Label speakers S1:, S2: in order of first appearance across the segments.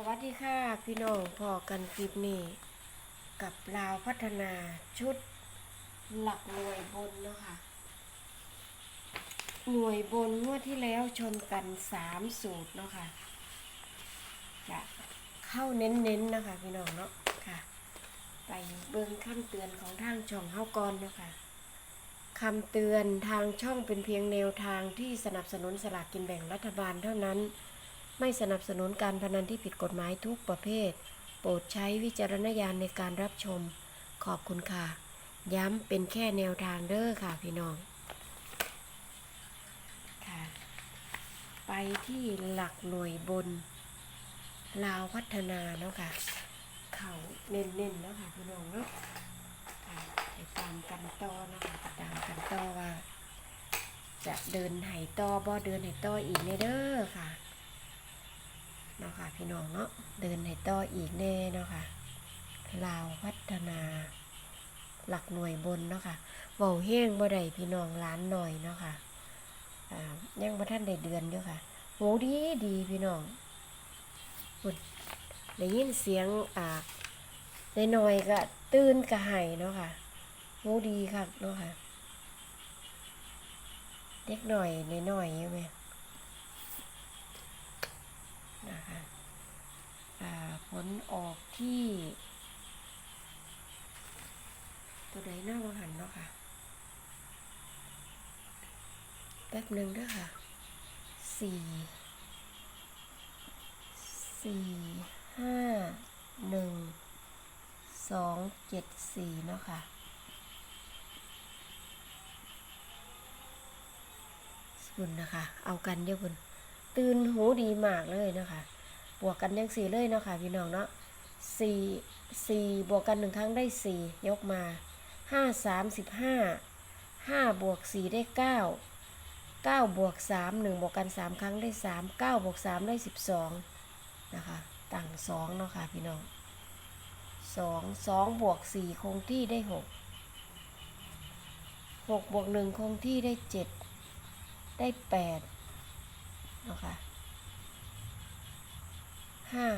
S1: สวัสดีค่ะพี่น้องพอกันคลิปนี้ กับลาวพัฒนาชุดหลักหน่วยบนเนาะค่ะ หน่วยบนงวดที่แล้วชนกันสามสูตรเนาะค่ะจะเข้าเน้นๆนนะคะพี่น้องเนาะค่ะ ไปเบิ่งคำเตือนของทางช่องเฮาก่อนเนาะค่ะคำเตือนทางช่องเป็นเพียงแนวทางที่สนับสนุนสลากกินแบ่งรัฐบาลเท่านั้น ไม่สนับสนุนการพนันที่ผิดกฎหมายทุกประเภท โปรดใช้วิจารณญาณในการรับชม ขอบคุณค่ะ ย้ำเป็นแค่แนวทางเด้อค่ะพี่น้อง ค่ะ ไปที่หลักหน่วยบน ลาวพัฒนาเนาะค่ะ เข่าเน้นๆเนาะค่ะพี่น้องเนาะไปตามกันต่อนะคะตามกันต่อว่า จะเดินไห่ต่อบ่เดินไห่ต่ออีกเนเด้อค่ะ เนาะค่ะพี่น้องเนาะเดินในต่ออีกแน่เนาะค่ะลาวพัฒนาหลักหน่วยบนเนาะค่ะเบาเฮงบ่ได้พี่น้องล้านหน่อยเนาะค่ะอ่ายังบ่ท่านได้เดือนอยู่ค่ะโหดีดีพี่น้องพุ่นได้ยินเสียงอ่าในหน่อยก็ตื่นกระไห้เนาะค่ะโหดีค่ะเนาะค่ะเด็กหน่อยในหน่อยๆอยู่ไหม นะคะผลออกที่ ตัวใดหน้าวังหันเนาะค่ะ แป๊บหนึ่งเด้วยค่ะสี่สี่ห้าหนึ่งสองเจ็ดสี่เนาะค่ะบุญนะคะ เอากันเยอะบุญ ตื่นหูดีมากเลยนะคะ บวกกันยังสี่เลยเนาะค่ะพี่น้องเนาะสี่สี่บวกกันหนึ่งครั้งได้สี่ยกมาห้าสามสิบห้าห้าบวกสี่ได้เก้าเก้าบวกสามหนึ่งบวกกันสามครั้งได้สามเก้าบวกสามได้สิบสองนะคะต่างสองเนาะค่ะพี่น้องสองสองบวกสี่คงที่ได้หกหกบวกหนึ่งคงที่ได้เจ็ดได้แปด นะคะห้า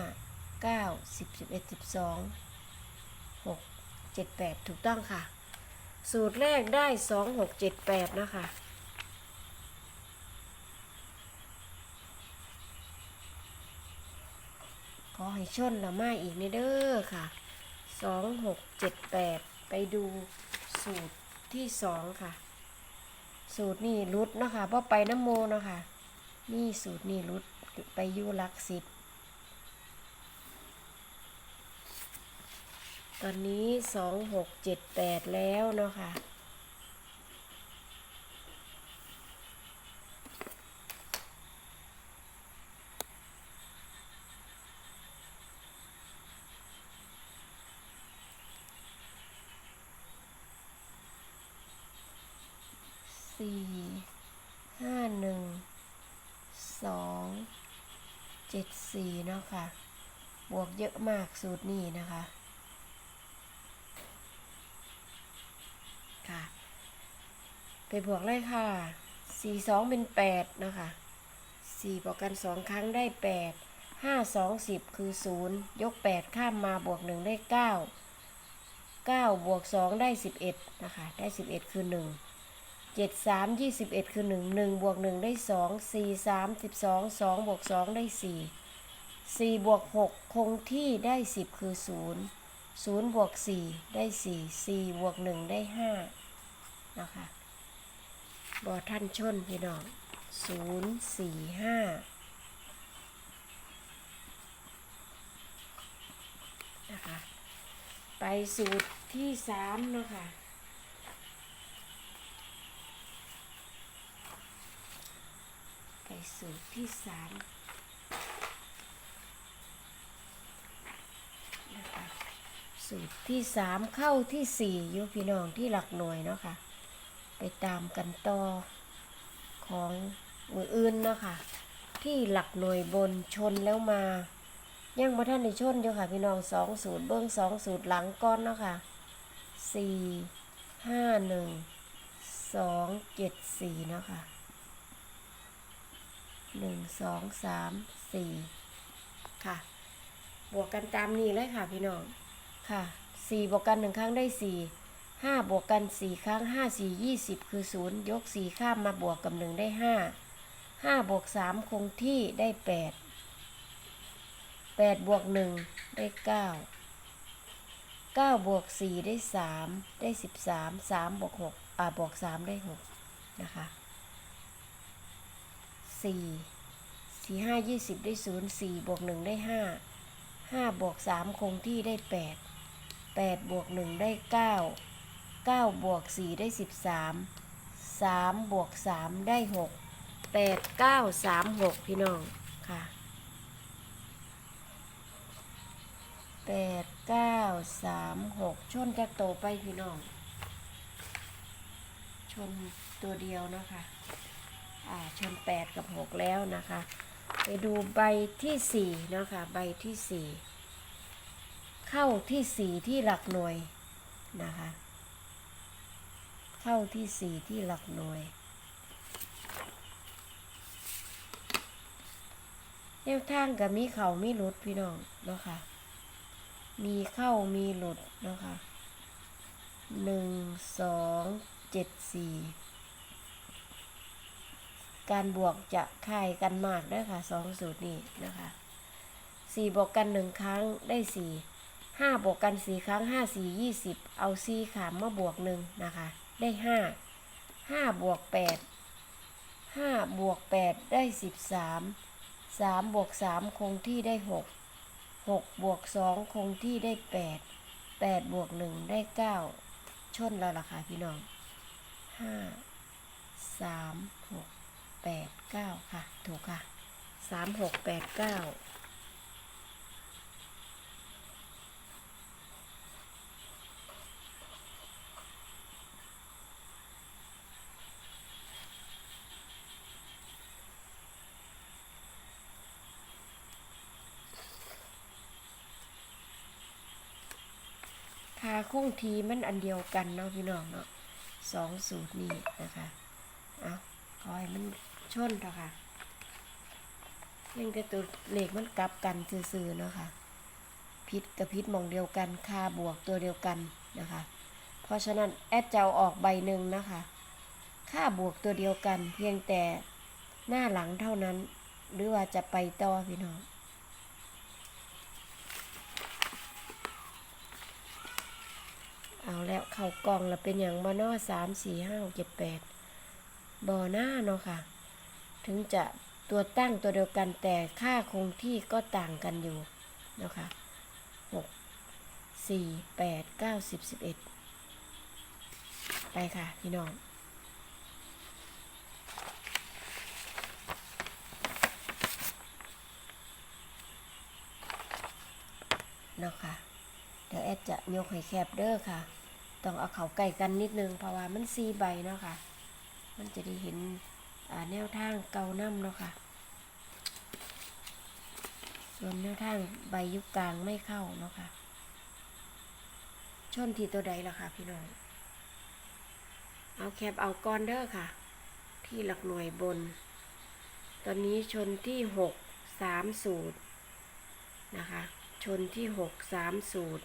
S1: เก้าสิบสิบเอ็ดสิบสองหกเจ็ดแปดถูกต้องค่ะ สูตรแรกได้สองหกเจ็ดแปดนะคะขอให้ชนละไม้อีกในเด้อค่ะสองหกเจ็ดแปดไปดูสูตรที่สองค่ะ สูตรนี่รุดนะคะเพราะไปน้ำโมนะคะ นี่สูตรนี่รุดไปยู่ลักสิบ ตอนนี้สองหกเจ็ดแปดแล้วเนาะค่ะห้าหนึ่งสอง เจ็ดสี่เนาะค่ะ บวกเยอะมากสูตรนี้นะคะ ค่ะ ไปบวกเลยค่ะสี่สองเป็นแปดนะคะสี่บวกกันสองครั้งได้แปดห้าสองสิบคือศูนย์ยกแปดข้ามมาบวกหนึ่งได้เก้าเก้าบวกสองได้สิบเอ็ดนะคะ ได้สิบเอ็ดคือหนึ่ง เจ็ดสามยี่สิบเอ็ดคือหนึ่งหนึ่งบวกหนึ่งได้สองสี่สามสิบสองสองบวกสองได้สี่สี่บวกหกคงที่ได้สิบคือศูนย์ศูนย์บวกสี่ได้สี่สี่บวกหนึ่งได้ห้านะคะบอท่านชนพี่น้องศูนย์สี่ห้านะคะไปสูตรที่สามเนาะค่ะป สูตรที่สามนะคะสูตรที่สามเข้าที่สี่อยู่พี่น้องที่หลักหน่วยเนาะค่ะ ไปตามกันต่อของมืออื่นเนาะค่ะ ที่หลักหน่วยบนชนแล้วมายังมาท่านในชนอยู่ค่ะ พี่น้องสองสูตรเบื้องสองสูตรหลังก้อนเนาะค่ะสี่ห้าหนึ่งสองเจ็ดสี่เนาะค่ะ หนึ่งสองสามสี่ค่ะ บวกกันตามนี้เลยค่ะพี่น้องค่ะสี่บวกกันหนึ่งครั้งได้สี่ห้าบวกกันสี่ครั้งห้าสี่ยี่สิบคือศูนย์ยกสี่ข้ามมาบวกกับหนึ่งได้ห้าห้าบวกสามคงที่ได้แปดแปดบวกหนึ่งได้เก้าเก้าบวกสี่ได้สามได้สิบสามสามบวกหกอ่าบวกสามได้หกนะคะ สี่สี่ห้ายี่สิบได้ศูนย์สี่บวกหนึ่งได้ห้าห้าบวกสามคงที่ได้แปดแปดบวกหนึ่งได้เก้าเก้าบวกสี่ได้สิบสามสามบวกสามได้หกแปดเก้าสามหกพี่น้องค่ะแปดเก้าสามหกชนจะโตไปพี่น้อง ชนตัวเดียวนะคะ ชนแปดกับหกแล้วนะคะ ไปดูใบที่สี่เนาะคะ ใบที่สี่เข้าที่สี่ที่หลักหน่วยนะคะ เข้าที่สี่ที่หลักหน่วยแนวทางกับมีเข่ามีหลุดพี่น้องเนาะค่ะ มีเข้ามีหลุดเนาะค่ะหนึ่งสองเจ็ดสี่ การบวกจะคายกันมากด้อค่ะสองสูตรนี้นะคะสี่บวกกันหนึ่งครั้งได้สี่ห้าบวกกันสี่ครั้งห้าสี่ยี่สิบเอาสี่ขามมาบวกหนึ่งนะคะ ได้ห้าห้าบวกแปดห้าบวกแปดได้สิบสามสามบวกสามคงที่ได้หกหกบวกสองคงที่ได้แปดแปดบวกหนึ่งได้เก้าชนแล้วล่ะค่ะพี่น้องห้าสามหก แปดเก้าค่ะ ถูกค่ะสามหกแปดเก้าค่าคงทีมันอันเดียวกันเนาะพี่น้องเนาะสองสูตรนี้นะคะ เอาขอให้มัน ชนเถอะค่ะเพียงแต่ตัวเหลขมันกลับกันซื่อๆเนาะค่ะพิษกับพิษมองเดียวกันค่าบวกตัวเดียวกันนะคะ เพราะฉะนั้นแอดจะออกใบหนึ่งนะคะ ค่าบวกตัวเดียวกัน เพียงแต่หน้าหลังเท่านั้น หรือว่าจะไปต่อพี่น้องเอาแล้วเข้ากล่องแล้วเป็นอย่างบอนอสามสี่ห้าเจ็ดแปดบอหน้าเนาะค่ะ ถึงจะตัวตั้งตัวเดียวกันแต่ค่าคงที่ก็ต่างกันอยู่นะคะหกสี่แปดเก้าสิบสิบเอ็ดไปค่ะ พี่น้องนะคะเดี๋ยวแอดจะยกให้แคบเด้อค่ะ ต้องเอาเขาไก่กันนิดนึง เพราะว่ามันซีใบเนาะค่ะ มันจะได้เห็น แนวทางเกาน้ำเนาะค่ะ ส่วนแนวทางใบยุคกลางไม่เข้าเนาะค่ะ ชนที่ตัวใดล่ะค่ะพี่น้อง เอาแคบเอาก้อนเด้อค่ะ ที่หลักหน่วยบน ตอนนี้ชนที่หกสามสูตรนะคะ ชนที่หกสามสูตร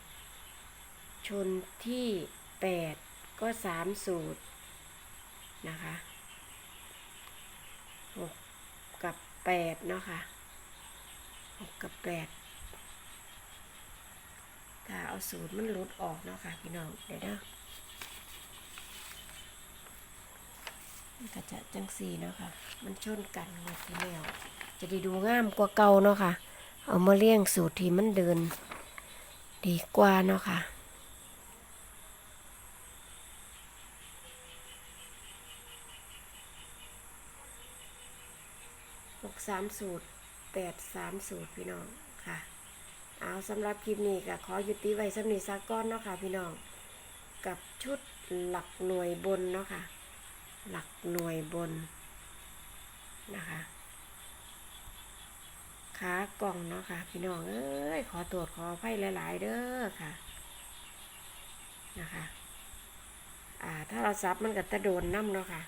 S1: ชนที่แปดก็สามสูตรนะคะ หกกับแปดเนาะค่ะหกกับแปดถ้าเอาสูตรมันลดออกเนาะค่ะพี่น้องเดี๋ยวเด้อมันก็จะจังสีเนาะค่ะ มันชนกันงวดที่แล้วจะได้ดูงามกว่าเก่าเนาะค่ะ เอามาเลี้ยงสูตรที่มันเดิน ดีกว่าเนาะค่ะ หก สามสูตรแปดสามสูตรพี่น้องค่ะ เอาสำหรับคลิปนี้ก็ขอยุติไว้สำนีสักก้อนเนาะค่ะพี่น้อง กับชุดหลักหน่วยบนเนาะค่ะ หลักหน่วยบนนะคะขากล่องเนาะค่ะ พี่น้องเอ้ยขอตรวจขอไฟหลาย ๆ เด้อค่ะนะคะอ่าถ้าเราซับมันก็จะโดนน้ำเนาะค่ะ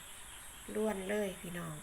S1: ล้วนเลยพี่น้อง